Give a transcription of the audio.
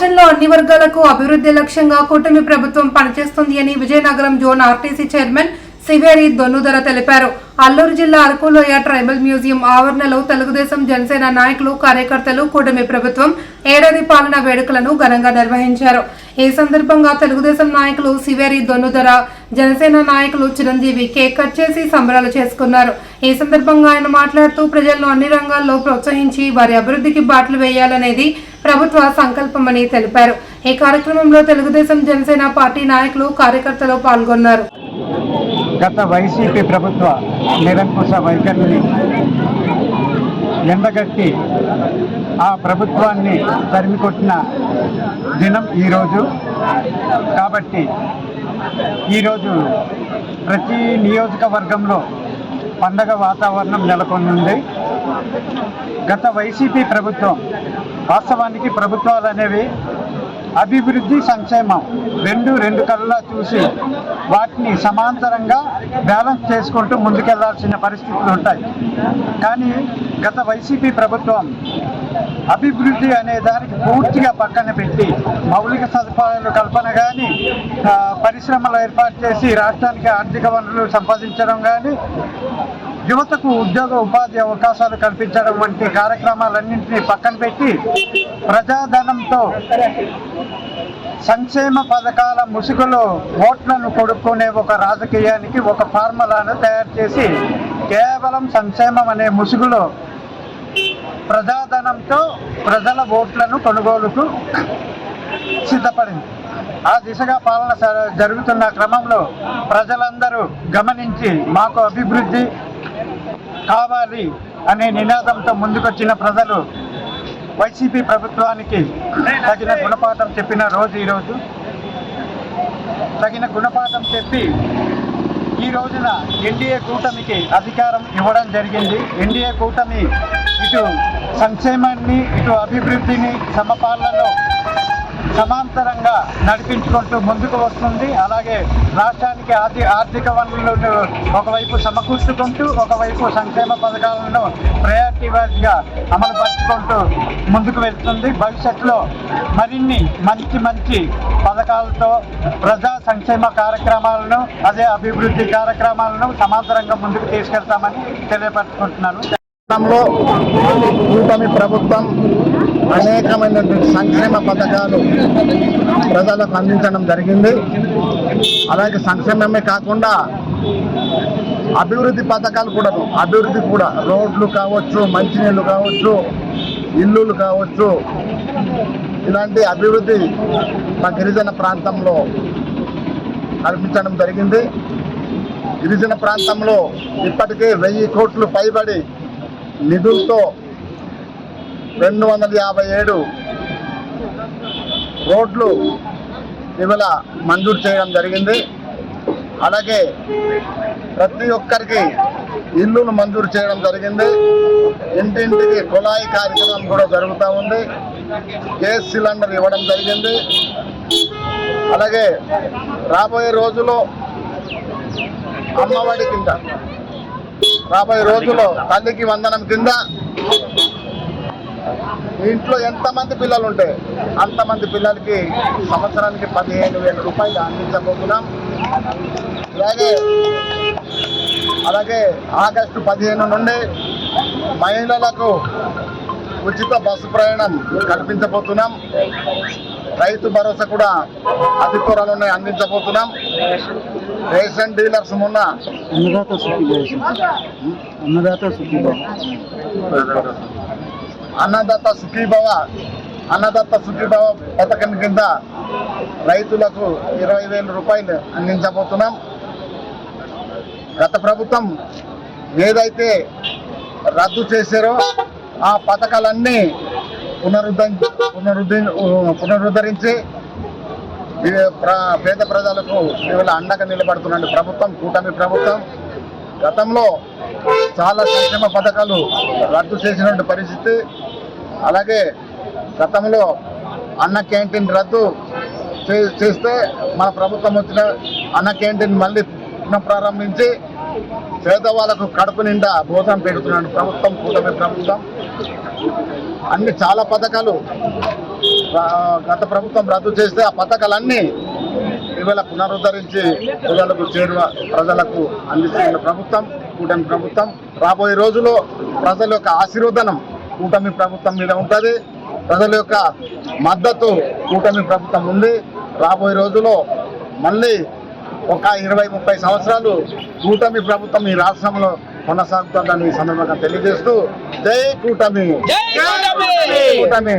రాష్ట్రంలో అన్ని వర్గాలకు అభివృద్ధి లక్ష్యంగా కూటమి ప్రభుత్వం పనిచేస్తుంది అని Vizianagaram zone RTC chairman Siveri Donnudora తెలిపారు. అల్లూరు జిల్లా అరకులోయ ట్రైబల్ మ్యూజియం ఆవరణలో తెలుగుదేశం జనసేన నాయకులు కార్యకర్తలు కూటమి ప్రభుత్వం ఏడాది పాలన వేడుకలను ఘనంగా నిర్వహించారు. ఈ సందర్భంగా తెలుగుదేశం నాయకులు సివేరి దొన్నుదర జనసేన నాయకులు చిరంజీవి కేక్ కట్ చేసి సంబరాలు చేసుకున్నారు. ఈ సందర్భంగా ఆయన మాట్లాడుతూ ప్రజలను అన్ని రంగాల్లో ప్రోత్సహించి వారి అభివృద్ధికి బాటలు వేయాలనేది ప్రభుత్వ సంకల్పమని తెలిపారు. ఈ కార్యక్రమంలో తెలుగుదేశం జనసేన పార్టీ నాయకులు కార్యకర్తలు పాల్గొన్నారు. గత వైసీపీ ప్రభుత్వ నిరంకుశ వైఖరిని ఎండగట్టి ఆ ప్రభుత్వాన్ని తరిమికొట్టిన దినం ఈరోజు. కాబట్టి ఈరోజు ప్రతి నియోజకవర్గంలో పండగ వాతావరణం నెలకొంది. గత వైసీపీ ప్రభుత్వం వాస్తవానికి ప్రభుత్వాలు అనేవి అభివృద్ధి సంక్షేమం రెండు రెండు కళ్ళ చూసి వాటిని సమాంతరంగా బ్యాలెన్స్ చేసుకుంటూ ముందుకెళ్ళాల్సిన పరిస్థితులు ఉంటాయి. కానీ గత వైసీపీ ప్రభుత్వం అభివృద్ధి అనే దానికి పూర్తిగా పక్కన పెట్టి మౌలిక సదుపాయాలు కల్పన కానీ పరిశ్రమలు ఏర్పాటు చేసి రాష్ట్రానికి ఆర్థిక వనరులు సంపాదించడం కానీ యువతకు ఉద్యోగ ఉపాధి అవకాశాలు కల్పించడం వంటి కార్యక్రమాలన్నింటినీ పక్కన పెట్టి ప్రజాధనంతో సంక్షేమ పథకాల ముసుగులో ఓట్లను కొడుక్కునే ఒక రాజకీయానికి ఒక ఫార్ములాను తయారు చేసి కేవలం సంక్షేమం అనే ముసుగులో ప్రజాధనంతో ప్రజల ఓట్లను కొనుగోలుకు సిద్ధపడింది. ఆ దిశగా పాలన జరుగుతున్న క్రమంలో ప్రజలందరూ గమనించి మాకు అభివృద్ధి కావాలి అనే నినాదంతో ముందుకొచ్చిన ప్రజలు వైసీపీ ప్రభుత్వానికి తగిన గుణపాఠం చెప్పిన రోజు ఈరోజు. తగిన గుణపాఠం చెప్పి ఈ రోజున ఎన్డీఏ కూటమికి అధికారం ఇవ్వడం జరిగింది. ఎన్డీఏ కూటమి ఇటు సంక్షేమాన్ని ఇటు అభివృద్ధిని సమపాలనలో సమాంతరంగా నడిపించుకుంటూ ముందుకు వస్తుంది. అలాగే రాష్ట్రానికి ఆర్థిక ఆర్థిక వనరులను ఒకవైపు సమకూర్చుకుంటూ ఒకవైపు సంక్షేమ పథకాలను ప్రయారిటీ వైజ్గా అమలు పరుచుకుంటూ ముందుకు వెళ్తుంది. భవిష్యత్తులో మరిన్ని మంచి మంచి పథకాలతో ప్రజా సంక్షేమ కార్యక్రమాలను అదే అభివృద్ధి కార్యక్రమాలను సమాంతరంగా ముందుకు తీసుకెళ్తామని తెలియపరుచుకుంటున్నాను. రాష్ట్రంలో కూటమి ప్రభుత్వం అనేకమైనటువంటి సంక్షేమ పథకాలు ప్రజలకు అందించడం జరిగింది. అలాగే సంక్షేమమే కాకుండా అభివృద్ధి పథకాలు కూడా అభివృద్ధి కూడా రోడ్లు కావచ్చు మంచినీళ్ళు కావచ్చు ఇల్లులు కావచ్చు ఇలాంటి అభివృద్ధి మా గిరిజన ప్రాంతంలో కల్పించడం జరిగింది. గిరిజన ప్రాంతంలో ఇప్పటికే వెయ్యి కోట్లు పైబడి నిధులతో రెండు వందల యాభై ఏడు రోడ్లు ఇవాళ మంజూరు చేయడం జరిగింది. అలాగే ప్రతి ఒక్కరికి ఇల్లును మంజూరు చేయడం జరిగింది. ఇంటింటికి కుళాయి కార్యక్రమం కూడా జరుగుతూ ఉంది. గ్యాస్ సిలిండర్ ఇవ్వడం జరిగింది. అలాగే రాబోయే రోజుల్లో అమ్మఒడి కింద రాబోయే రోజుల్లో తల్లికి వందనం కింద ఇంట్లో ఎంతమంది పిల్లలు ఉంటే అంతమంది పిల్లలకి సంవత్సరానికి పదిహేను వేల రూపాయలు అందించబోతున్నాం. అలాగే అలాగే ఆగస్టు పదిహేను నుండి మహిళలకు ఉచిత బస్సు ప్రయాణం కల్పించబోతున్నాం. రైతు భరోసా కూడా అతి త్వరలోనే అందించబోతున్నాం. రేషన్ డీలర్స్ మొన్న అన్నదాత అన్నదాత సుఖీ అన్నదాత సుఖీభవ అన్నదాత సుఖీభవ పథకం కింద రైతులకు ఇరవై వేల రూపాయలు అందించబోతున్నాం. గత ప్రభుత్వం ఏదైతే రద్దు చేశారో ఆ పథకాలన్నీ పునరుద్ధ పునరుద్ధ పునరుద్ధరించి పేద ప్రజలకు ఇవాళ అండగా నిలబడుతున్న ప్రభుత్వం కూటమి ప్రభుత్వం గతంలో చాలా సంక్షేమ పథకాలు రద్దు చేసినటువంటి పరిస్థితి. అలాగే గతంలో అన్న క్యాంటీన్ రద్దు చే- చేస్తే మన ప్రభుత్వం వచ్చిన అన్న క్యాంటీన్ మళ్ళీ పునఃప్రారంభించి పేదవాళ్ళకు కడుపు నిండా భోజనం పెడుతున్నాడు ప్రభుత్వం కూటమి ప్రభుత్వం. అన్ని చాలా పథకాలు గత ప్రభుత్వం రద్దు చేస్తే ఆ పథకాలన్నీ ఇవాళ పునరుద్ధరించి ప్రజలకు చేరువ ప్రజలకు అందిస్తున్న ప్రభుత్వం కూటమి ప్రభుత్వం. రాబోయే రోజుల్లో ప్రజల యొక్క ఆశీర్వదనం కూటమి ప్రభుత్వం మీద ఉంటుంది. ప్రజల యొక్క మద్దతు కూటమి ప్రభుత్వం ఉంది. రాబోయే రోజుల్లో మళ్ళీ ఒక ఇరవై ముప్పై సంవత్సరాలు కూటమి ప్రభుత్వం ఈ రాష్ట్రంలో కొనసాగుతుందని ఈ సందర్భంగా తెలియజేస్తూ జై కూటమి. కూటమి!